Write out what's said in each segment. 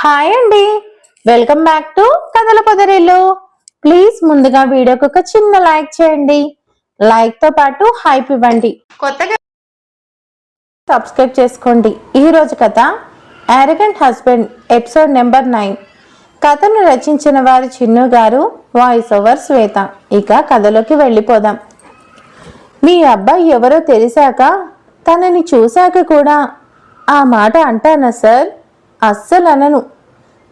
Hi అండి. Welcome back to కథల పొదరిల్లు. Please ముందుగా వీడియోకి ఒక చిన్న లైక్ చేయండి. లైక్తో పాటు హైప్ ఇవ్వండి. కొత్తగా సబ్స్క్రైబ్ చేసుకోండి. ఈ రోజు కథ arrogant husband episode number nine కథను రచించిన వారు చిన్ను గారు వాయిస్ ఓవర్ శ్వేత. ఇక కథలోకి వెళ్ళిపోదాం. మీ అబ్బాయి ఎవరో తెలిసాక తనని చూశాక కూడా ఆ మాట అంటానా సార్ అస్సలు అనను.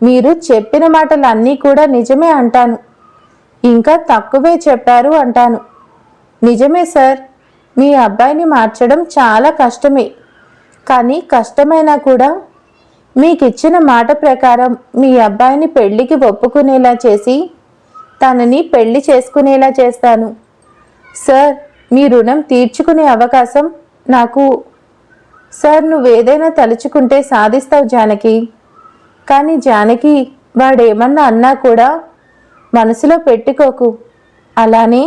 మీరు చెప్పిన మాటలు అన్నీ కూడా నిజమే అంటాను. ఇంకా తక్కువే చెప్పారు అంటాను. నిజమే సార్ మీ అబ్బాయిని మార్చడం చాలా కష్టమే. కానీ కష్టమైనా కూడా మీకు ఇచ్చిన మాట ప్రకారం మీ అబ్బాయిని పెళ్ళికి ఒప్పుకునేలా చేసి తనని పెళ్ళి చేసుకునేలా చేస్తాను. సార్ మీ రుణం తీర్చుకునే అవకాశం నాకు సార్ నువ్వేదైనా తలుచుకుంటే సాధిస్తావు జానకి. కానీ జానకి వాడేమన్నా అన్నా కూడా మనసులో పెట్టుకోకు. అలానే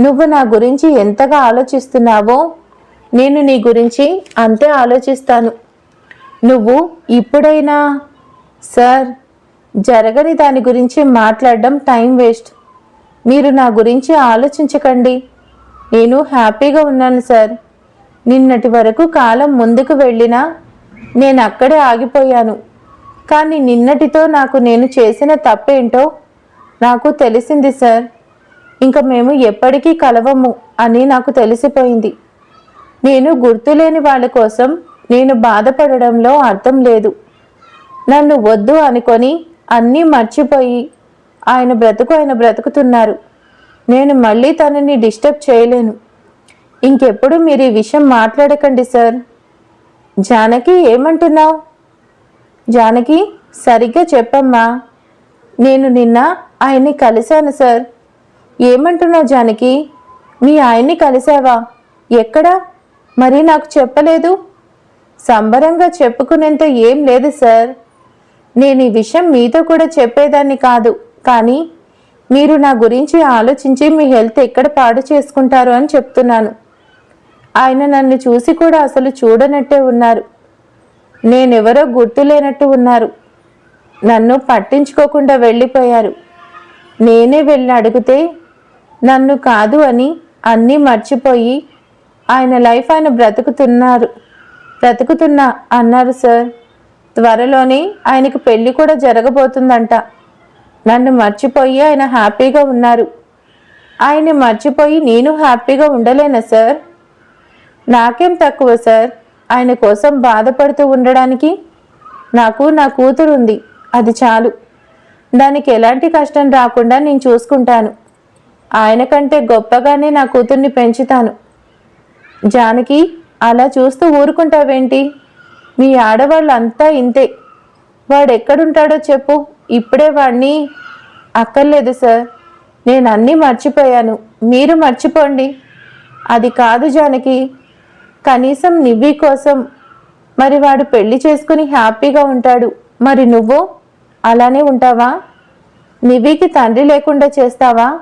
నువ్వు నా గురించి ఎంతగా ఆలోచిస్తున్నావో నేను నీ గురించి అంతే ఆలోచిస్తాను. నువ్వు ఇప్పుడైనా సార్ జరగని దాని గురించి మాట్లాడడం టైం వేస్ట్. మీరు నా గురించి ఆలోచించకండి. నేను హ్యాపీగా ఉన్నాను సార్. నిన్నటి వరకు కాలం ముందుకు వెళ్ళినా నేను అక్కడే ఆగిపోయాను. కానీ నిన్నటితో నాకు నేను చేసిన తప్పేంటో నాకు తెలిసింది సార్. ఇంకా మేము ఎప్పటికీ కలవము అని నాకు తెలిసిపోయింది. నేను గుర్తులేని వాళ్ళ కోసం నేను బాధపడడంలో అర్థం లేదు. నన్ను వద్దు అనుకొని అన్నీ మర్చిపోయి ఆయన బ్రతుకు ఆయన బ్రతుకుతున్నారు. నేను మళ్ళీ తనని డిస్టర్బ్ చేయలేను. ఇంకెప్పుడు మీరు ఈ విషయం మాట్లాడకండి సార్. జానకి ఏమంటున్నావు? జానకి సరిగ్గా చెప్పమ్మా. నేను నిన్న ఆయన్ని కలిశాను సార్. ఏమంటున్నావు జానకి? మీ ఆయన్ని కలిసావా ఎక్కడా? మరి నాకు చెప్పలేదు. సంబరంగా చెప్పుకునేంత ఏం లేదు సార్. నేను ఈ విషయం మీతో కూడా చెప్పేదాన్ని కాదు. కానీ మీరు నా గురించి ఆలోచించి మీ హెల్త్ ఎక్కడ పాడు చేసుకుంటారు అని చెప్తున్నాను. ఆయన నన్ను చూసి కూడా అసలు చూడనట్టే ఉన్నారు. నేనెవరో గుర్తులేనట్టు ఉన్నారు. నన్ను పట్టించుకోకుండా వెళ్ళిపోయారు. నేనే వెళ్ళి అడిగితే నన్ను కాదు అని అన్నీ మర్చిపోయి ఆయన లైఫ్ ఆయన బ్రతుకుతున్నారు. బ్రతుకుతున్నా అన్నారు సార్. త్వరలోనే ఆయనకు పెళ్ళి కూడా జరగబోతుందంట. నన్ను మర్చిపోయి ఆయన హ్యాపీగా ఉన్నారు. ఆయన మర్చిపోయి నేను హ్యాపీగా ఉండలేనా సార్? నాకేం తక్కువ సార్? ఆయన కోసం బాధపడుతూ ఉండడానికి? నాకు నా కూతురు ఉంది అది చాలు. దానికి ఎలాంటి కష్టం రాకుండా నేను చూసుకుంటాను. ఆయన కంటే గొప్పగానే నా కూతుర్ని పెంచుతాను. జానకి అలా చూస్తూ ఊరుకుంటావేంటి? మీ ఆడవాళ్ళు అంతా ఇంతే. వాడెక్కడుంటాడో చెప్పు. ఇప్పుడే వాడిని అక్కర్లేదు సార్. నేను అన్నీ మర్చిపోయాను. మీరు మర్చిపోండి. అది కాదు జానకి. కనీసం నివ్వి కోసం మరి వాడు పెళ్ళి చేసుకుని హ్యాపీగా ఉంటాడు. మరి నువ్వు అలానే ఉంటావా? నివికి తండ్రి లేకుండా చేస్తావా?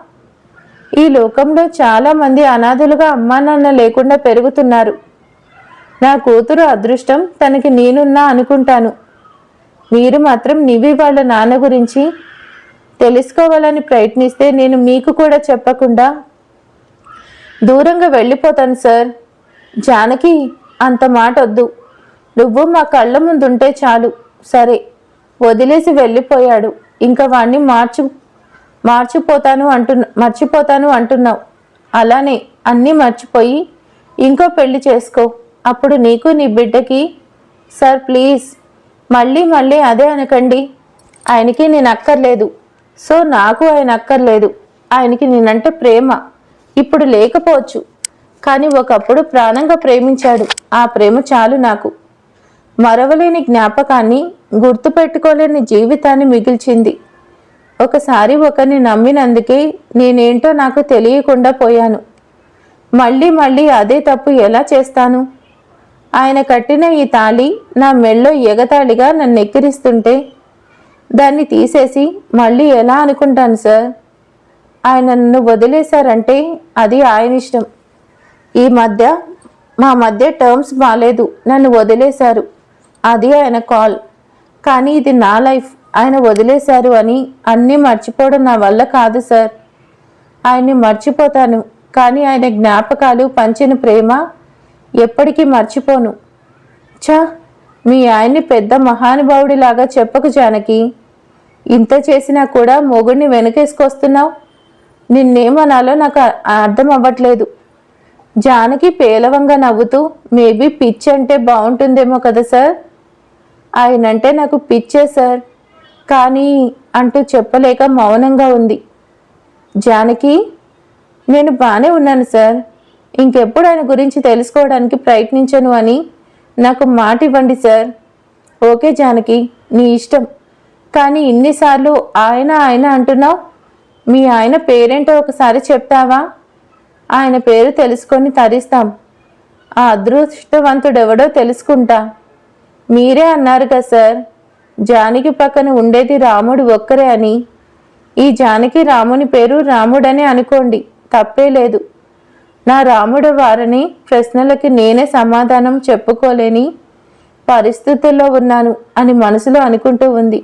ఈ లోకంలో చాలామంది అనాథులుగా అమ్మా నాన్న లేకుండా పెరుగుతున్నారు. నా కూతురు అదృష్టం తనకి నేనున్నా అనుకుంటాను. మీరు మాత్రం నివి వాళ్ళ నాన్న గురించి తెలుసుకోవాలని ప్రయత్నిస్తే నేను మీకు కూడా చెప్పకుండా దూరంగా వెళ్ళిపోతాను సార్. జానకి అంత మాట వద్దు. నువ్వు మా కళ్ళ ముందుంటే చాలు. సరే వదిలేసి వెళ్ళిపోయాడు. ఇంకా వాణ్ణి మార్చు మార్చిపోతాను అంటున్నా మర్చిపోతాను అంటున్నావు. అలానే అన్నీ మర్చిపోయి ఇంకో పెళ్ళి చేసుకో. అప్పుడు నీకు నీ బిడ్డకి సార్ ప్లీజ్ మళ్ళీ మళ్ళీ అదే అనకండి. ఆయనకి నేను అక్కర్లేదు. సో నాకు ఆయన అక్కర్లేదు. ఆయనకి నేనంటే ప్రేమ. ఇప్పుడు లేకపోవచ్చు. కానీ ఒకప్పుడు ప్రాణంగా ప్రేమించాడు. ఆ ప్రేమ చాలు నాకు. మరవలేని జ్ఞాపకాన్ని గుర్తుపెట్టుకోలేని జీవితాన్ని మిగిల్చింది. ఒకసారి ఒకరిని నమ్మినందుకే నేనేంటో నాకు తెలియకుండా పోయాను. మళ్ళీ మళ్ళీ అదే తప్పు ఎలా చేస్తాను? ఆయన కట్టిన ఈ తాళి నా మెళ్ళో ఎగతాళిగా నన్ను ఎక్కిరిస్తుంటే దాన్ని తీసేసి మళ్ళీ ఎలా అనుకుంటాను సార్? ఆయన నన్ను వదిలేశారంటే అది ఆయన ఇష్టం. ఈ మధ్య మా మధ్య టర్మ్స్ బాగాలేదు నన్ను వదిలేశారు. అది ఆయన కాల్ కానీ ఇది నా లైఫ్ ఆయన వదిలేశారు అని అన్నీ మర్చిపోవడం నా వల్ల కాదు సార్ ఆయన్ని మర్చిపోతాను. కానీ ఆయన జ్ఞాపకాలు పంచిన ప్రేమ ఎప్పటికీ మర్చిపోను. చా మీ ఆయన్ని పెద్ద మహానుభావుడిలాగా చెప్పకు జానకి. ఇంత చేసినా కూడా మొగుడిని వెనకేసుకొస్తున్నావు? నిన్నేమనాలో నాకు అర్థం అవ్వట్లేదు జానకి పేలవంగా నవ్వుతూ మేబీ పిచ్ అంటే బాగుంటుందేమో కదా సార్? ఆయనంటే నాకు పిచ్చే సార్. కానీ అంటూ చెప్పలేక మౌనంగా ఉంది. జానకి నేను బాగానే ఉన్నాను సార్. ఇంకెప్పుడు ఆయన గురించి తెలుసుకోవడానికి ప్రయత్నించను అని నాకు మాట ఇవ్వండి సార్. ఓకే జానకి నీ ఇష్టం. కానీ ఇన్నిసార్లు ఆయన ఆయన అంటున్నావు? మీ ఆయన పేరేంటో ఒకసారి చెప్తావా? ఆయన పేరు తెలుసుకొని తరిస్తాం. ఆ అదృష్టవంతుడెవడో తెలుసుకుంటా. మీరే అన్నారు కదా సార్ జానకి పక్కన ఉండేది రాముడు ఒక్కరే అని. ఈ జానకి రాముని పేరు రాముడనే అనుకోండి తప్పే లేదు. నా రాముడు వారని ప్రశ్నలకి నేనే సమాధానం చెప్పుకోలేని పరిస్థితుల్లో ఉన్నాను అని మనసులో అనుకుంటూ ఉంది.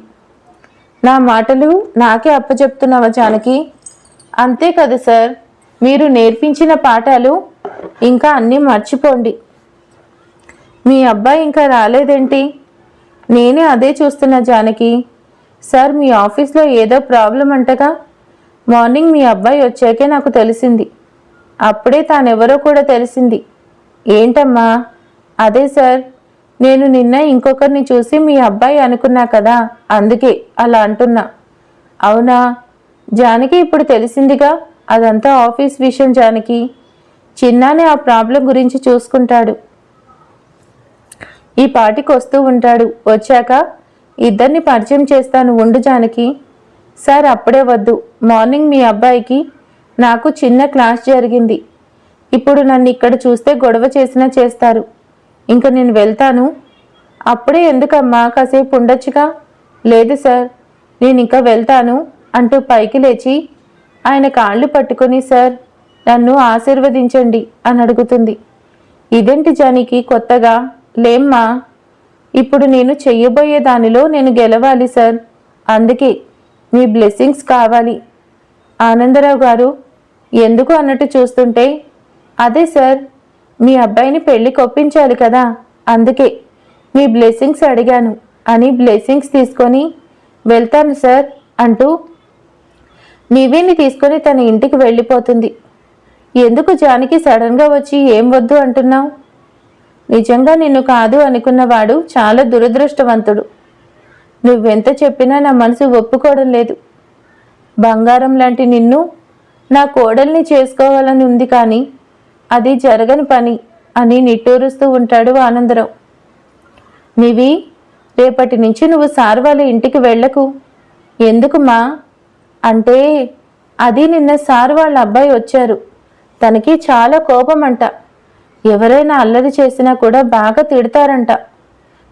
నా మాటలు నాకే అప్పచెప్తున్నావా జానకి? అంతే కదా సార్. మీరు నేర్పించిన పాఠాలు ఇంకా అన్నీ మర్చిపోండి. మీ అబ్బాయి ఇంకా రాలేదేంటి? నేనే అదే చూస్తున్నా జానకి. సార్ మీ ఆఫీస్లో ఏదో ప్రాబ్లం అంటగా మార్నింగ్ మీ అబ్బాయి వచ్చాకే నాకు తెలిసింది. అప్పుడే తానెవరో కూడా తెలిసింది. ఏంటమ్మా? అదే సార్ నేను నిన్న ఇంకొకరిని చూసి మీ అబ్బాయి అనుకున్నా కదా అందుకే అలా అంటున్నా. అవునా? జానకి ఇప్పుడు తెలిసిందిగా? అదంతా ఆఫీస్ విషయం జానకి. చిన్నానే ఆ ప్రాబ్లం గురించి చూసుకుంటాడు. ఈ పాటికి వస్తూ ఉంటాడు. వచ్చాక ఇద్దరిని పరిచయం చేస్తాను ఉండు జానకి. సార్ అప్పుడే వద్దు. మార్నింగ్ మీ అబ్బాయికి నాకు చిన్న క్లాస్ జరిగింది. ఇప్పుడు నన్ను ఇక్కడ చూస్తే గొడవ చేసినా చేస్తారు. ఇంక నేను వెళ్తాను. అప్పుడే ఎందుకమ్మా? కాసేపు ఉండొచ్చుగా? లేదు సార్ నేను ఇంకా వెళ్తాను అంటూ పైకి లేచి ఆయన కాళ్ళు పట్టుకొని సార్ నన్ను ఆశీర్వదించండి అని అడుగుతుంది. ఇదేంటి జానికి కొత్తగా? లేమ్మా ఇప్పుడు నేను చెయ్యబోయే దానిలో నేను గెలవాలి సార్. అందుకే మీ బ్లెస్సింగ్స్ కావాలి. ఆనందరావు గారు ఎందుకు అన్నట్టు చూస్తుంటే అదే సార్ మీ అబ్బాయిని పెళ్ళి కొప్పించాలి కదా అందుకే మీ బ్లెస్సింగ్స్ అడిగాను. అని బ్లెస్సింగ్స్ తీసుకొని వెళ్తాను సార్ అంటూ నివిని తీసుకొని తన ఇంటికి వెళ్ళిపోతుంది. ఎందుకు జానకి సడన్గా వచ్చి ఏం వద్దు అంటున్నావు? నిజంగా నిన్ను కాదు అనుకున్నవాడు చాలా దురదృష్టవంతుడు. నువ్వెంత చెప్పినా నా మనసు ఒప్పుకోవడం లేదు. బంగారం లాంటి నిన్ను నా కోడల్ని చేసుకోవాలని ఉంది కానీ అది జరగని పని అని నిట్టూరుస్తూ ఉంటాడు ఆనందరావు. నివి రేపటి నుంచి నువ్వు సార్ వాళ్ళ ఇంటికి వెళ్ళకు. ఎందుకుమా అంటే అది నిన్న సార్ వాళ్ళ అబ్బాయి వచ్చారు. తనకి చాలా కోపం అంట ఎవరైనా అల్లరి చేసినా కూడా బాగా తిడతారంట.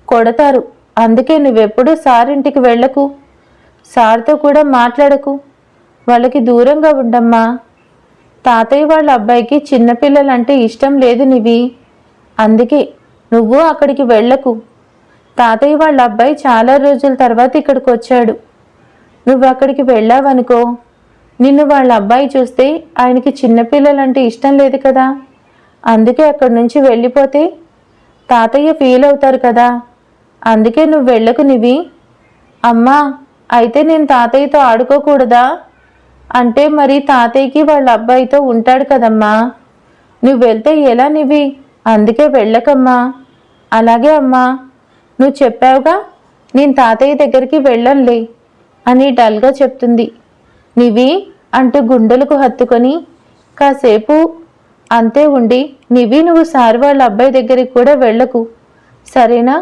కొడతారు. అందుకే నువ్వెప్పుడు సార్ ఇంటికి వెళ్ళకు. సార్తో కూడా మాట్లాడకు. వాళ్ళకి దూరంగా ఉండమ్మా. తాతయ్య వాళ్ళ అబ్బాయికి చిన్నపిల్లలంటే ఇష్టం లేదు నివి. అందుకే నువ్వు అక్కడికి వెళ్ళకు. తాతయ్య వాళ్ళ అబ్బాయి చాలా రోజుల తర్వాత ఇక్కడికి వచ్చాడు. నువ్వు అక్కడికి వెళ్ళావనుకో. నిన్ను వాళ్ళ అబ్బాయి చూస్తే ఆయనకి చిన్నపిల్లలంటే ఇష్టం లేదు కదా. అందుకే అక్కడి నుంచి వెళ్ళిపోతే తాతయ్య ఫీల్ అవుతారు కదా. అందుకే నువ్వు వెళ్ళకు నివి. అమ్మా అయితే నేను తాతయ్యతో ఆడుకోకూడదా? అంటే మరి తాతయ్యకి వాళ్ళ అబ్బాయితో ఉంటాడు కదమ్మా. నువ్వు వెళ్తే ఎలా నివి? అందుకే వెళ్ళకమ్మా. అలాగే అమ్మా నువ్వు చెప్పావుగా నేను తాతయ్య దగ్గరికి వెళ్ళంలే అని డల్గా చెప్తుంది. నివి అంటూ గుండెలకు హత్తుకొని కాసేపు అంతే ఉండి నివి నువ్వు సార్ వాళ్ళ అబ్బాయి దగ్గరికి కూడా వెళ్ళకు. సరేనా?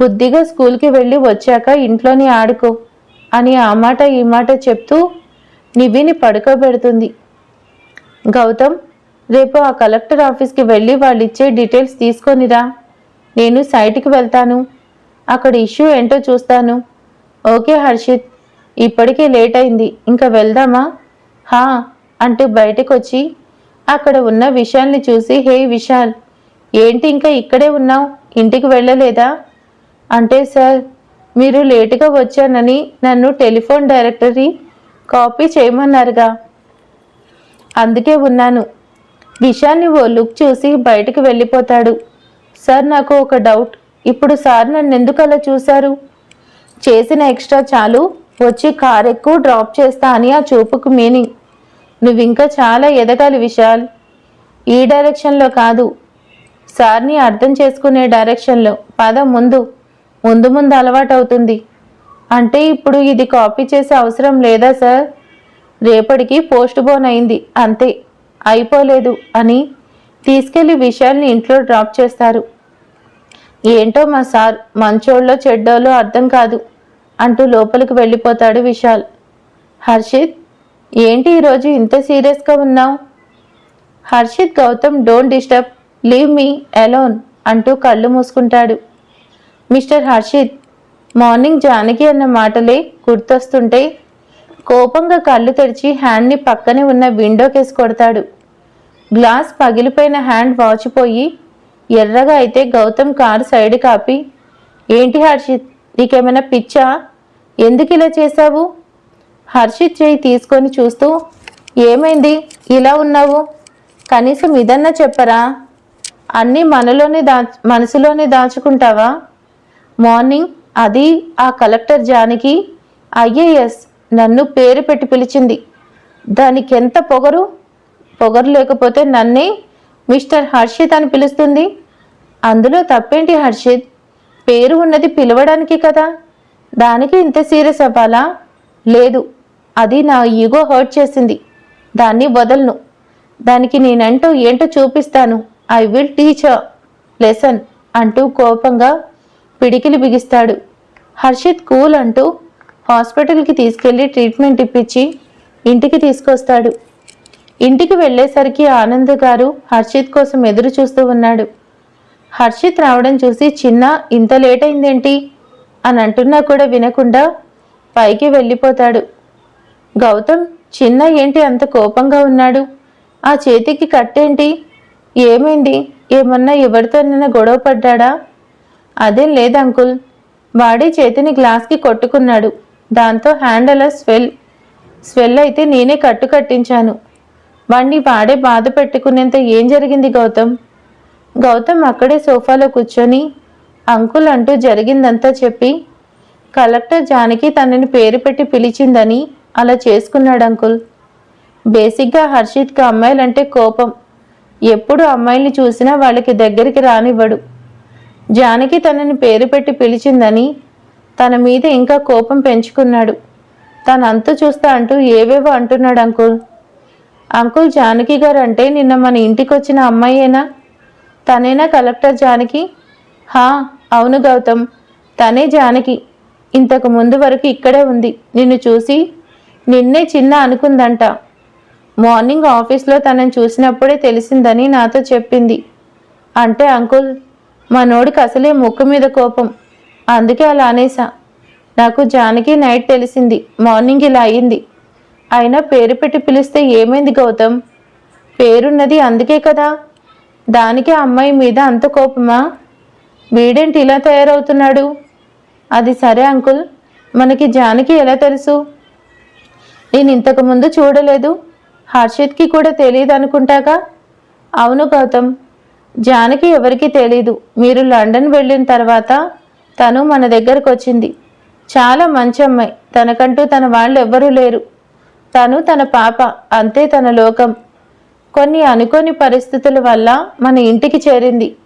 బుద్ధిగా స్కూల్కి వెళ్ళి వచ్చాక ఇంట్లోనే ఆడుకో అని ఆ మాట ఈ మాట చెప్తూ నివిని పడుకోబెడుతుంది. గౌతమ్ రేపు ఆ కలెక్టర్ ఆఫీస్కి వెళ్ళి వాళ్ళు ఇచ్చే డీటెయిల్స్ తీసుకొనిరా. నేను సైట్కి వెళ్తాను. అక్కడ ఇష్యూ ఏంటో చూస్తాను. ఓకే హర్షిత్. ఇప్పటికే లేట్ అయింది. ఇంకా వెళ్దామా? హా అంటూ బయటకు వచ్చి అక్కడ ఉన్న విశాల్ని చూసి హే విశాల్ ఏంటి ఇంకా ఇక్కడే ఉన్నావు? ఇంటికి వెళ్ళలేదా? అంటే సార్ మీరు లేటుగా వచ్చానని నన్ను టెలిఫోన్ డైరెక్టరీ కాపీ చేయమన్నారుగా. అందుకే ఉన్నాను. విషయాన్ని ఓ లుక్ చూసి బయటకు వెళ్ళిపోతాడు. సార్ నాకు ఒక డౌట్. ఇప్పుడు సార్ నన్ను ఎందుకు అలా చూశారు? చేసిన ఎక్స్ట్రా చాలు. వచ్చి కార్ ఎక్కువ డ్రాప్ చేస్తా అని ఆ చూపుకు మీనింగ్ నువ్వు ఇంకా చాలా ఎదగాలి విశాల్. ఈ డైరెక్షన్లో కాదు. సార్ని అర్థం చేసుకునే డైరెక్షన్లో పద ముందు. ముందు ముందు అలవాటు అవుతుంది అంటే ఇప్పుడు ఇది కాపీ చేసే అవసరం లేదా సార్ రేపటికి పోస్ట్ బోన్ అయింది. అంతే. అయిపోలేదు అని తీసుకెళ్ళి విషయాల్ని ఇంట్లో డ్రాప్ చేస్తారు. ఏంటో మా సార్. మంచోళ్ళో చెడ్డోళ్ళో అర్థం కాదు. అంటూ లోపలికి వెళ్ళిపోతాడు విశాల్. హర్షిత్ ఏంటి ఈరోజు ఇంత సీరియస్గా ఉన్నావు? Harshit Gautam don't disturb leave me alone అంటూ కళ్ళు మూసుకుంటాడు. మిస్టర్ హర్షిత్ మార్నింగ్ జానకి అన్న మాటలే గుర్తొస్తుంటే కోపంగా కళ్ళు తెరిచి హ్యాండ్ని పక్కనే ఉన్న విండోకేసి కొడతాడు. గ్లాస్ పగిలిపోయిన హ్యాండ్ వాచిపోయి ఎర్రగా అయితే గౌతమ్ కారు సైడ్ కాపి ఏంటి హర్షిత్ నీకేమైనా పిచ్చా? ఎందుకు ఇలా చేశావు? హర్షిత్ చేయి తీసుకొని చూస్తూ ఏమైంది? ఇలా ఉన్నావు? కనీసం ఇదన్నా చెప్పరా? అన్నీ మనలోనే దా మనసులోనే దాచుకుంటావా? మార్నింగ్ అది ఆ కలెక్టర్ జానికి ఐఏఎస్ నన్ను పేరు పెట్టి పిలిచింది. దానికి ఎంత పొగరు? పొగరు లేకపోతే నన్నే మిస్టర్ హర్షిత్ అని పిలుస్తుంది? అందులో తప్పేంటి హర్షిత్? పేరు ఉన్నది పిలవడానికి కదా? దానికి ఇంత సీరియస్ అవ్వాలా? లేదు అది నా ఈగో హర్ట్ చేసింది. దాన్ని వదలను. దానికి నేనంటూ ఏంటో చూపిస్తాను. ఐ విల్ టీచ్ లెసన్ అంటూ కోపంగా పిడికిలి బిగిస్తాడు. హర్షిత్ కూల్ అంటూ హాస్పిటల్కి తీసుకెళ్ళి ట్రీట్మెంట్ ఇప్పించి ఇంటికి తీసుకొస్తాడు. ఇంటికి వెళ్ళేసరికి ఆనంద్ గారు హర్షిత్ కోసం ఎదురు చూస్తూ ఉన్నాడు. హర్షిత్ రావడం చూసి చిన్న ఇంత లేట్ అయిందేంటి? అని అంటున్నా కూడా వినకుండా పైకి వెళ్ళిపోతాడు. గౌతమ్ చిన్న ఏంటి అంత కోపంగా ఉన్నాడు? ఆ చేతికి కట్టేంటి? ఏమైంది? ఏమన్నా ఎవరితోనైనా గొడవ పడ్డాడా? అదేం లేదు అంకుల్. వాడి చేతిని గ్లాస్కి కొట్టుకున్నాడు. దాంతో హ్యాండ్ అలా స్వెల్. స్వెల్ అయితే నేనే కట్టు కట్టించాను. వాణ్ణి వాడే బాధ పెట్టుకునేంత ఏం జరిగింది గౌతమ్? గౌతమ్ అక్కడే సోఫాలో కూర్చొని అంకుల్ అంటూ జరిగిందంతా చెప్పి కలెక్టర్ జానకి తనని పేరు పెట్టి పిలిచిందని అలా చేసుకున్నాడు అంకుల్. బేసిక్గా హర్షిత్కి అమ్మాయిలంటే కోపం. ఎప్పుడు అమ్మాయిల్ని చూసినా వాళ్ళకి దగ్గరికి రానివ్వడు. జానకి తనని పేరు పెట్టి పిలిచిందని తన మీద ఇంకా కోపం పెంచుకున్నాడు. తన అంతు చూస్తా అంటూ ఏవేవో అంటున్నాడు అంకుల్. అంకుల్ జానకి గారు అంటే నిన్న మన ఇంటికి వచ్చిన అమ్మాయేనా? తనేనా కలెక్టర్ జానకి? హా అవును గౌతమ్. తనే జానకి. ఇంతకు ముందు వరకు ఇక్కడే ఉంది. నిన్ను చూసి నిన్నే చిన్న అనుకుందంట. మార్నింగ్ ఆఫీస్లో తనని చూసినప్పుడే తెలిసిందని నాతో చెప్పింది. అంటే అంకుల్ మనోడికి అసలే ముక్కు మీద కోపం. అందుకే అలా అనేసా నాకు జానకి నైట్ తెలిసింది. మార్నింగ్ ఇలా అయింది. అయినా పేరు పెట్టి పిలిస్తే ఏమైంది గౌతమ్? పేరున్నది అందుకే కదా. దానికి అమ్మాయి మీద అంత కోపమా? వీడేంటి ఇలా తయారవుతున్నాడు? అది సరే అంకుల్ మనకి జానకి ఎలా తెలుసు? నేను ఇంతకు ముందు చూడలేదు. హర్షిత్కి కూడా తెలియదు అనుకుంటాగా? అవును గౌతమ్ జానకి ఎవరికి తెలీదు. మీరు లండన్ వెళ్ళిన తర్వాత తను మన దగ్గరకు వచ్చింది. చాలా మంచి అమ్మాయి. తనకంటూ తన వాళ్ళు ఎవ్వరూ లేరు. తను తన పాప అంతే తన లోకం. కొన్ని అనుకోని పరిస్థితుల వల్ల మన ఇంటికి చేరింది.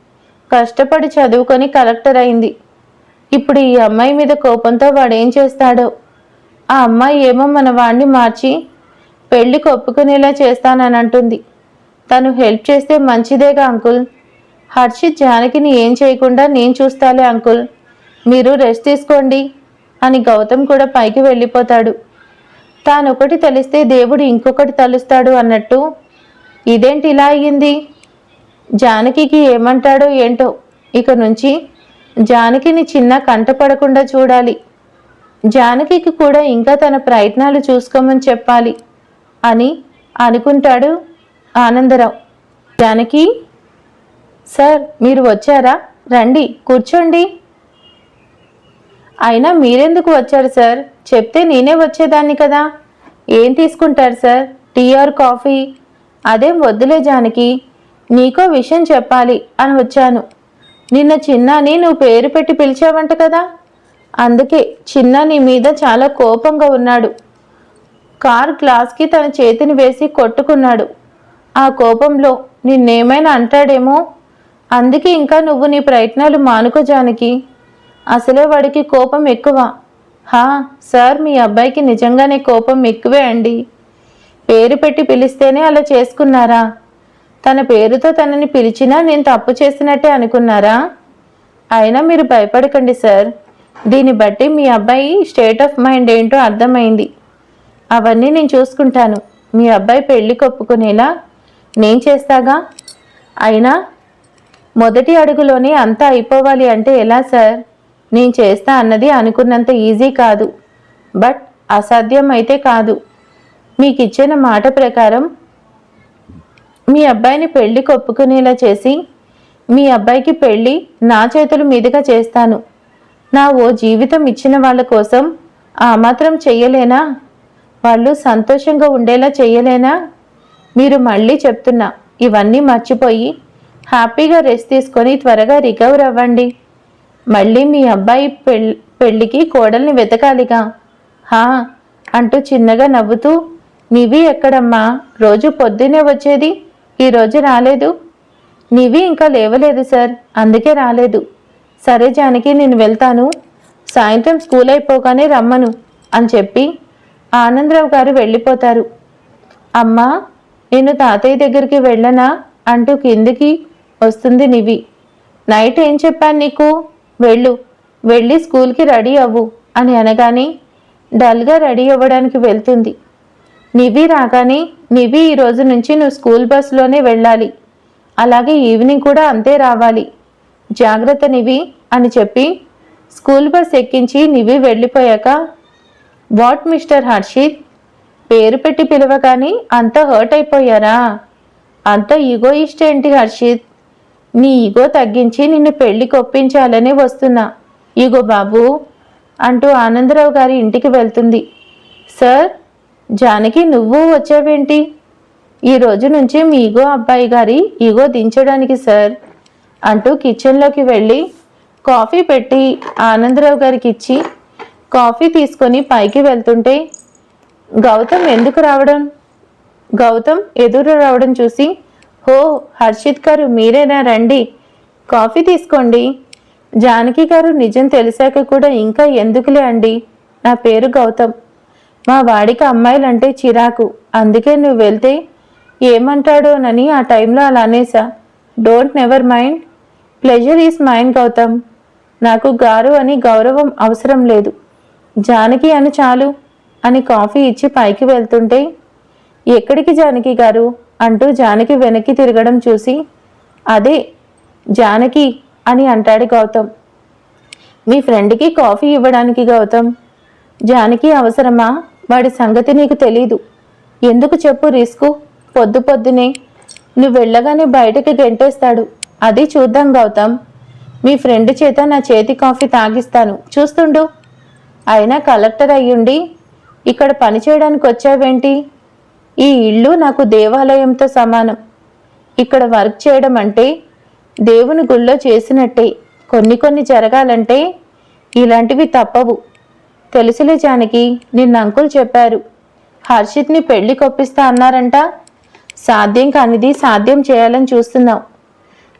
కష్టపడి చదువుకొని కలెక్టర్ అయింది. ఇప్పుడు ఈ అమ్మాయి మీద కోపంతో వాడేం చేస్తాడో? ఆ అమ్మాయి ఏమో మన వాణ్ణి మార్చి పెళ్ళికి ఒప్పుకునేలా చేస్తానని అంటుంది తను హెల్ప్ చేస్తే మంచిదేగా అంకుల్. హర్షిత్ జానకిని ఏం చేయకుండా నేను చూస్తాలే అంకుల్. మీరు రెస్ట్ తీసుకోండి అని గౌతమ్ కూడా పైకి వెళ్ళిపోతాడు. తానొకటి తెలిస్తే దేవుడు ఇంకొకటి తలుస్తాడు అన్నట్టు ఇదేంటి ఇలా అయ్యింది? జానకికి ఏమంటాడో ఏంటో ఇక నుంచి జానకిని చిన్న కంటపడకుండా చూడాలి. జానకికి కూడా ఇంకా తన ప్రయత్నాలు చూసుకోమని చెప్పాలి అని అనుకుంటాడు ఆనందరావు. జానకి సార్ మీరు వచ్చారా? రండి కూర్చోండి. అయినా మీరెందుకు వచ్చారు సార్? చెప్తే నేనే వచ్చేదాన్ని కదా. ఏం తీసుకుంటారు సార్? టీ ఆర్ కాఫీ అదేం వద్దులే జానకి. నీకో విషయం చెప్పాలి అని వచ్చాను. నిన్న చిన్నాని నువ్వు పేరు పెట్టి పిలిచావంట కదా? అందుకే చిన్న నీ మీద చాలా కోపంగా ఉన్నాడు. కార్ గ్లాస్కి తన చేతిని వేసి కొట్టుకున్నాడు. ఆ కోపంలో నిన్నేమైనా అంటాడేమో? అందుకే ఇంకా నువ్వు నీ ప్రయత్నాలు మానుకో జానకి. అసలే వాడికి కోపం ఎక్కువ. హా సార్ మీ అబ్బాయికి నిజంగానే కోపం ఎక్కువే అండి. పేరు పెట్టి పిలిస్తేనే అలా చేసుకున్నారా? తన పేరుతో తనని పిలిచినా నేను తప్పు చేసినట్టే అనుకున్నారా? అయినా మీరు భయపడకండి సార్. దీన్ని బట్టి మీ అబ్బాయి స్టేట్ ఆఫ్ మైండ్ ఏంటో అర్థమైంది. అవన్నీ నేను చూసుకుంటాను. మీ అబ్బాయి పెళ్ళి కొప్పుకునేలా నేను చేస్తాగా? అయినా మొదటి అడుగులోనే అంతా అయిపోవాలి అంటే ఎలా సార్? నేను చేస్తా అన్నది అనుకున్నంత ఈజీ కాదు. బట్ అసాధ్యం అయితే కాదు. మీకు ఇచ్చిన మాట ప్రకారం మీ అబ్బాయిని పెళ్ళి కొప్పుకునేలా చేసి మీ అబ్బాయికి పెళ్ళి నా చేతుల మీదుగా చేస్తాను. నా ఓ జీవితం ఇచ్చిన వాళ్ళ కోసం ఆ మాత్రం చెయ్యలేనా? వాళ్ళు సంతోషంగా ఉండేలా చెయ్యలేనా? మీరు మళ్ళీ చెప్తున్నా ఇవన్నీ మర్చిపోయి హ్యాపీగా రెస్ట్ తీసుకొని త్వరగా రికవర్ అవ్వండి. మళ్ళీ మీ అబ్బాయి పెళ్ పెళ్ళికి కోడల్ని వెతకాలిగా. హా అంటూ చిన్నగా నవ్వుతూ నివి ఎక్కడమ్మా? రోజు పొద్దునే వచ్చేది? ఈరోజు రాలేదు. నివి ఇంకా లేవలేదు సార్. అందుకే రాలేదు. సరే జానకి నేను వెళ్తాను. సాయంత్రం స్కూల్ అయిపోగానే రమ్మను అని చెప్పి ఆనందరావు గారు వెళ్ళిపోతారు. అమ్మా నేను తాతయ్య దగ్గరికి వెళ్ళనా? అంటూ కిందికి వస్తుంది నివి. నైట్ ఏం చెప్పాను నీకు? వెళ్ళు. వెళ్ళి స్కూల్కి రెడీ అవ్వు అని అనగానే డల్గా రెడీ అవ్వడానికి వెళ్తుంది. నివి రాగానే నివి ఈ రోజు నుంచి నువ్వు స్కూల్ బస్సులోనే వెళ్ళాలి. అలాగే ఈవినింగ్ కూడా అంతే రావాలి. జాగ్రత్త నివి అని చెప్పి స్కూల్ బస్ ఎక్కించి నివి వెళ్ళిపోయాక వాట్ మిస్టర్ హర్షిత్ పేరు పెట్టి పిలవగాని అంత హర్ట్ అయిపోయారా? అంత ఈగోయిస్ట్ ఏంటి హర్షిత్ నీ ఈగో తగ్గించి నిన్ను పెళ్ళి కొప్పించాలనే వస్తున్నా. ఈగో బాబు అంటూ ఆనందరావు గారి ఇంటికి వెళ్తుంది. సార్ జానకి నువ్వు వచ్చావేంటి? ఈ రోజు నుంచి మీ ఈగో అబ్బాయి గారి ఈగో దించడానికి సార్ అంటూ కిచెన్లోకి వెళ్ళి కాఫీ పెట్టి ఆనందరావు గారికి ఇచ్చి కాఫీ తీసుకొని పైకి వెళ్తుంటే గౌతమ్ ఎందుకు రావడం? గౌతమ్ ఎదురు రావడం చూసి హో హర్షిత్ గారు మీరేనా? రండి కాఫీ తీసుకోండి. జానకి గారు నిజం తెలిసాక కూడా ఇంకా ఎందుకులే అండి? నా పేరు గౌతమ్. మా వాడికి అమ్మాయిలంటే చిరాకు. అందుకే నువ్వు వెళ్తే ఏమంటాడోనని ఆ టైంలో అలా అనేసా don't never mind. Pleasure is mind Gautam. నాకు గారు అని గౌరవం అవసరం లేదు. జానకి అని చాలు అని కాఫీ ఇచ్చి పైకి వెళ్తుంటే ఎక్కడికి జానకి గారు? అంటూ జానకి వెనక్కి తిరగడం చూసి అదే జానకి అని అంటాడు గౌతమ్. మీ ఫ్రెండ్కి కాఫీ ఇవ్వడానికి గౌతమ్. జానకి అవసరమా? వాడి సంగతి నీకు తెలీదు. ఎందుకు చెప్పు రిస్కు? పొద్దు పొద్దునే. నువ్వు వెళ్ళగానే బయటకి గెంటేస్తాడు. అది చూద్దాం గౌతమ్. మీ ఫ్రెండ్ చేత నా చేతి కాఫీ తాగిస్తాను. చూస్తుండు? అయినా కలెక్టర్ అయ్యుండి ఇక్కడ పని చేయడానికి వచ్చావేంటి? ఈ ఇల్లు నాకు దేవాలయంతో సమానం. ఇక్కడ వర్క్ చేయడం అంటే దేవుని గుళ్ళో చేసినట్టే. కొన్ని కొన్ని జరగాలంటే ఇలాంటివి తప్పవు. తెలుసులే జానకి నిన్న అంకుల్ చెప్పారు. హర్షిత్ని పెళ్ళి కొప్పిస్తా అన్నారంట. సాధ్యం కానిది సాధ్యం చేయాలని చూస్తున్నాం.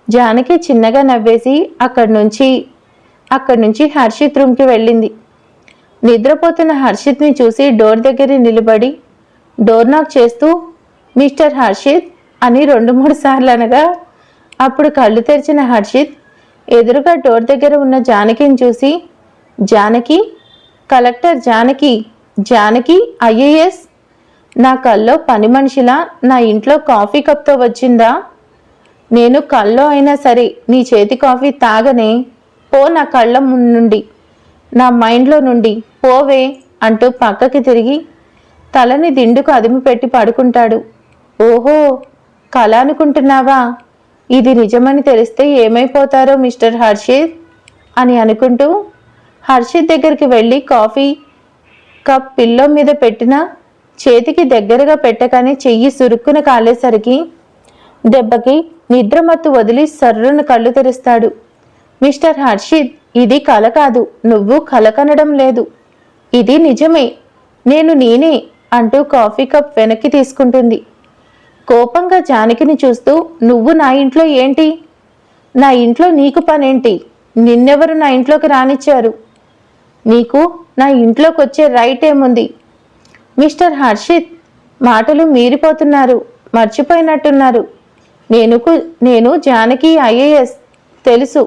జానకి చిన్నగా నవ్వేసి అక్కడి నుంచి అక్కడి నుంచి హర్షిత్ రూమ్కి వెళ్ళింది. నిద్రపోతున్న హర్షిత్ని చూసి డోర్ దగ్గర నిలబడి డోర్ నాక్ చేస్తూ మిస్టర్ హర్షిత్ అని రెండు మూడు సార్లు అనగా అప్పుడు కళ్ళు తెరిచిన హర్షిత్ ఎదురుగా డోర్ దగ్గర ఉన్న జానకిని చూసి జానకి కలెక్టర్ జానకి జానకి ఐఏఎస్ నా కల్లో పని మనిషిలా నా ఇంట్లో కాఫీ కప్తో వచ్చిందా? నేను కల్లో అయినా సరే నీ చేతి కాఫీ తాగనే. పో నా కళ్ళ నుండి నా మైండ్లో నుండి. పోవే అంటూ పక్కకి తిరిగి తలని దిండుకు అదుము పెట్టి పడుకుంటాడు. ఓహో కళ అనుకుంటున్నావా ఇది నిజమని తెలిస్తే ఏమైపోతారో మిస్టర్ హర్షిత్? అని అనుకుంటూ హర్షిత్ దగ్గరికి వెళ్ళి కాఫీ కప్ పిల్లో మీద పెట్టిన చేతికి దగ్గరగా పెట్టగానే చెయ్యి సురుక్కున కాలేసరికి దెబ్బకి నిద్రమత్తు వదిలి సర్రున కళ్ళు తెరుస్తాడు. మిస్టర్ హర్షిత్ ఇది కల కాదు నువ్వు కల కనడం లేదు. ఇది నిజమే నేను నేనే అంటూ కాఫీ కప్ వెనక్కి తీసుకుంటుంది. కోపంగా జానకిని చూస్తూ నువ్వు నా ఇంట్లో ఏంటి? నా ఇంట్లో నీకు పనేంటి? నిన్నెవరు నా ఇంట్లోకి రానిచ్చారు? నీకు నా ఇంట్లోకి వచ్చే రైట్ ఏముంది? మిస్టర్ హర్షిత్ మాటలు మీరిపోతున్నారు మర్చిపోయినట్టున్నారు. నేనుకు నేను జానకి ఐఏఎస్ తెలుసు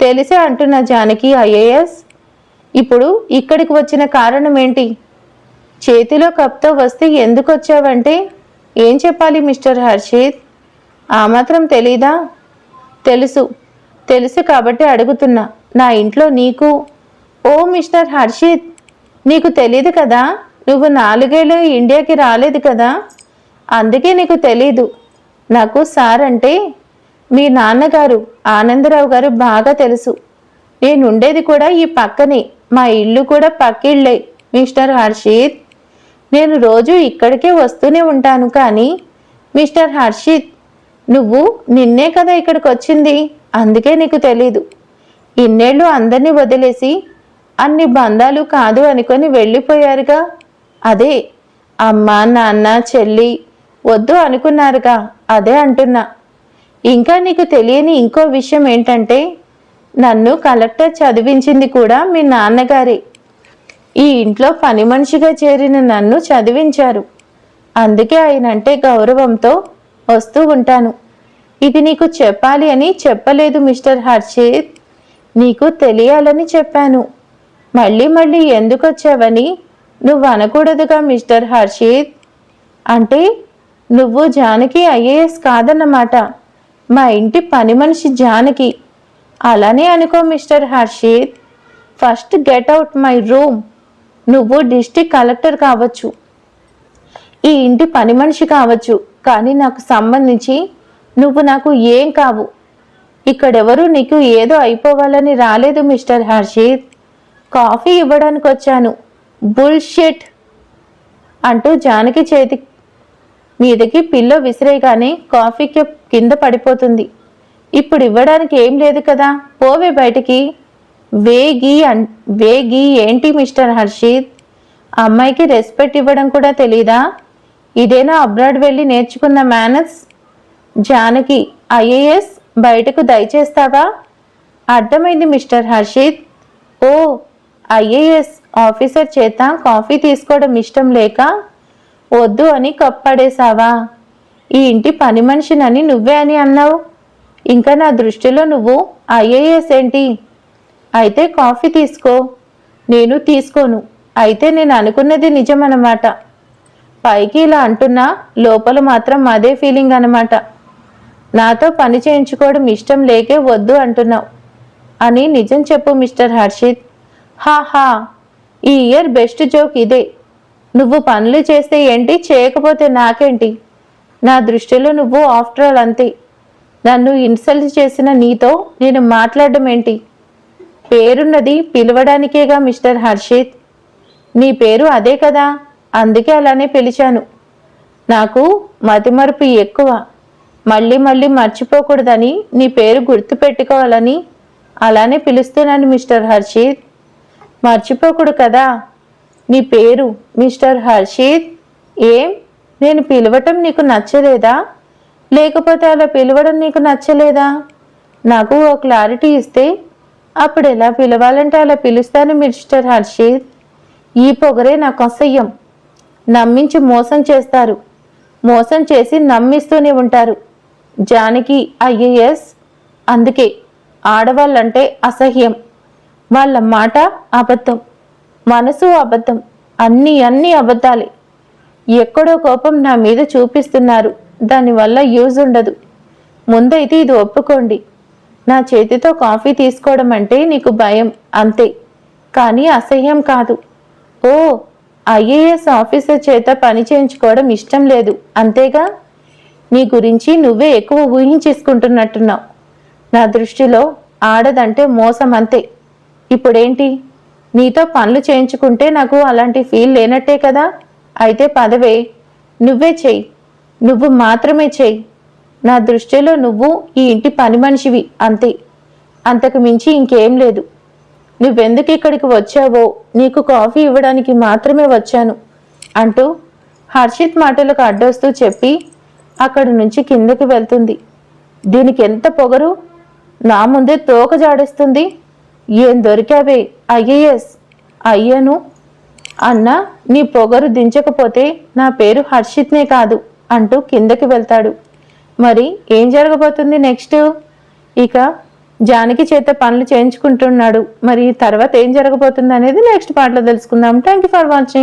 తెలిసే అంటున్న జానకి ఐఏఎస్? ఇప్పుడు ఇక్కడికి వచ్చిన కారణం ఏంటి చేతిలో కప్తో వస్తే ఎందుకు వచ్చావంటే ఏం చెప్పాలి మిస్టర్ హర్షిత్? ఆ మాత్రం తెలీదా? తెలుసు తెలుసు కాబట్టి అడుగుతున్నా. నా ఇంట్లో నీకు ఓ మిస్టర్ హర్షిత్ నీకు తెలీదు కదా? నువ్వు నాలుగేళ్ళు ఇండియాకి రాలేదు కదా? అందుకే నీకు తెలీదు. నాకు సార్ అంటే మీ నాన్నగారు ఆనందరావు గారు బాగా తెలుసు. నేను ఉండేది కూడా ఈ పక్కనే. మా ఇల్లు కూడా పక్కిళ్ళే మిస్టర్ హర్షిత్. నేను రోజు ఇక్కడికే వస్తూనే ఉంటాను కానీ మిస్టర్ హర్షిత్ నువ్వు నిన్నే కదా ఇక్కడికి వచ్చింది అందుకే నీకు తెలీదు. ఇన్నేళ్ళు అందరినీ వదిలేసి అన్ని బంధాలు కాదు అనుకొని వెళ్ళిపోయారుగా. అదే అమ్మ నాన్న చెల్లి వద్దు అనుకున్నారుగా. అదే అంటున్నా. ఇంకా నీకు తెలియని ఇంకో విషయం ఏంటంటే నన్ను కలెక్టర్ చదివించింది కూడా మీ నాన్నగారే. ఈ ఇంట్లో పని మనిషిగా చేరిన నన్ను చదివించారు. అందుకే ఆయన అంటే గౌరవంతో వస్తూ ఉంటాను. ఇది నీకు చెప్పాలి అని చెప్పలేదు మిస్టర్ హర్షిత్. నీకు తెలియాలని చెప్పాను. మళ్ళీ మళ్ళీ ఎందుకు వచ్చావని నువ్వు అనకూడదుగా మిస్టర్ హర్షిత్. అంటే నువ్వు జానకి ఐఏఎస్ కాదన్నమాట. మా ఇంటి పని మనిషి జానకి. అలానే అనుకో mister Harshit. First get out my room. నువ్వు డిస్టిక్ కలెక్టర్ కావచ్చు. ఈ ఇంటి పని మనిషి కావచ్చు. కానీ నాకు సంబంధించి నువ్వు నాకు ఏం కావు. ఇక్కడెవరూ నీకు ఏదో అయిపోవాలని రాలేదు మిస్టర్ హర్షిత్. కాఫీ ఇవ్వడానికి వచ్చాను. బుల్షిట్! అంటూ జానకి చేతి మీదకి పిల్లో విసిరేయగానే కాఫీ కప్ కింద పడిపోతుంది. ఇప్పుడు ఇవ్వడానికి ఏం లేదు కదా? పోవే బయటికి. వేగి అన్ వేగి ఏంటి మిస్టర్ హర్షిత్? అమ్మాయికి రెస్పెక్ట్ ఇవ్వడం కూడా తెలీదా? ఇదేనా అబ్రాడ్ వెళ్ళి నేర్చుకున్న మేనర్స్? జానకి ఐఏఎస్ బయటకు దయచేస్తావా? అర్థమైంది మిస్టర్ హర్షిత్. ఓ ఐఏఎస్ ఆఫీసర్ చేత కాఫీ తీసుకోవడం ఇష్టం లేక వద్దు అని కప్పడేశావా? ఈ ఇంటి పని మనిషినని నువ్వే అని అన్నావు. ఇంకా నా దృష్టిలో నువ్వు ఐఏఎస్ ఏంటి? అయితే కాఫీ తీసుకో. నేను తీసుకోను. అయితే నేను అనుకున్నది నిజమన్నమాట. పైకి ఇలా అంటున్నా లోపల మాత్రం అదే ఫీలింగ్ అనమాట నాతో పని చేయించుకోవడం ఇష్టం లేకే వద్దు అంటున్నావు అని నిజం చెప్పు మిస్టర్ హర్షిత్. హా హా ఈ ఇయర్ బెస్ట్ జోక్ ఇదే. నువ్వు పనులు చేస్తే ఏంటి చేయకపోతే నాకేంటి? నా దృష్టిలో నువ్వు ఆఫ్టర్ ఆల్ అంతే. నన్ను ఇన్సల్ట్ చేసిన నీతో నేను మాట్లాడడం ఏంటి? పేరున్నది పిలవడానికేగా మిస్టర్ హర్షిత్. నీ పేరు అదే కదా అందుకే అలానే పిలిచాను. నాకు మతిమరుపు ఎక్కువ. మళ్ళీ మళ్ళీ మర్చిపోకూడదని నీ పేరు గుర్తు పెట్టుకోవాలని అలానే పిలుస్తున్నాను మిస్టర్ హర్షిత్. మర్చిపోకూడదు కదా. నీ పేరు మిస్టర్ హర్షిత్. ఏం? నేను పిలవటం నీకు నచ్చలేదా? లేకపోతే అలా పిలవడం నీకు నచ్చలేదా? నాకు ఓ క్లారిటీ ఇస్తే అప్పుడు ఎలా పిలవాలంటే అలా పిలుస్తాను మిస్టర్ హర్షిత్. ఈ పొగరే నాకు అసహ్యం. నమ్మించి మోసం చేస్తారు. మోసం చేసి నమ్మిస్తూనే ఉంటారు. జానకి ఐఏఎస్. అందుకే ఆడవాళ్ళంటే అసహ్యం. వాళ్ళ మాట అబద్ధం మనసు అబద్ధం అన్నీ అన్నీ అబద్ధాలే. ఎక్కడో కోపం నా మీద చూపిస్తున్నారు. దానివల్ల యూజ్ ఉండదు. ముందైతే ఇది ఒప్పుకోండి. నా చేతితో కాఫీ తీసుకోవడం అంటే నీకు భయం అంతే. కానీ అసహ్యం కాదు. ఓ ఐఏఎస్ ఆఫీసర్ చేత పని చేయించుకోవడం ఇష్టం లేదు అంతేగా? నీ గురించి నువ్వే ఎక్కువ ఊహించేసుకుంటున్నట్టున్నావు. నా దృష్టిలో ఆడదంటే మోసం అంతే ఇప్పుడేంటి? నీతో పనులు చేయించుకుంటే నాకు అలాంటి ఫీల్ లేనట్టే కదా? అయితే పదవే. నువ్వే చెయ్యి. నువ్వు మాత్రమే చెయ్యి. నా దృష్టిలో నువ్వు ఈ ఇంటి పని మనిషివి అంతే. అంతకు మించి ఇంకేం లేదు. నువ్వెందుకు ఇక్కడికి వచ్చావో నీకు కాఫీ ఇవ్వడానికి మాత్రమే వచ్చాను అంటూ హర్షిత్ మాటలకు అడ్డొస్తూ చెప్పి అక్కడి నుంచి కిందకి వెళ్తుంది. దీనికి ఎంత పొగరు? నా ముందే తోక జాడేస్తుంది. ఏం దొరికావే? ఐఏఎస్. అయ్యను. అన్నా నీ పొగరు దించకపోతే నా పేరు హర్షిత్నే కాదు అంటూ కిందకి వెళ్తాడు. మరి ఏం జరగబోతుంది నెక్స్ట్? ఇక జానకి చేత పనులు చేయించుకుంటున్నాడు. మరి తర్వాత ఏం జరగబోతుంది అనేది నెక్స్ట్ పాటలో తెలుసుకుందాం. Thank you for watching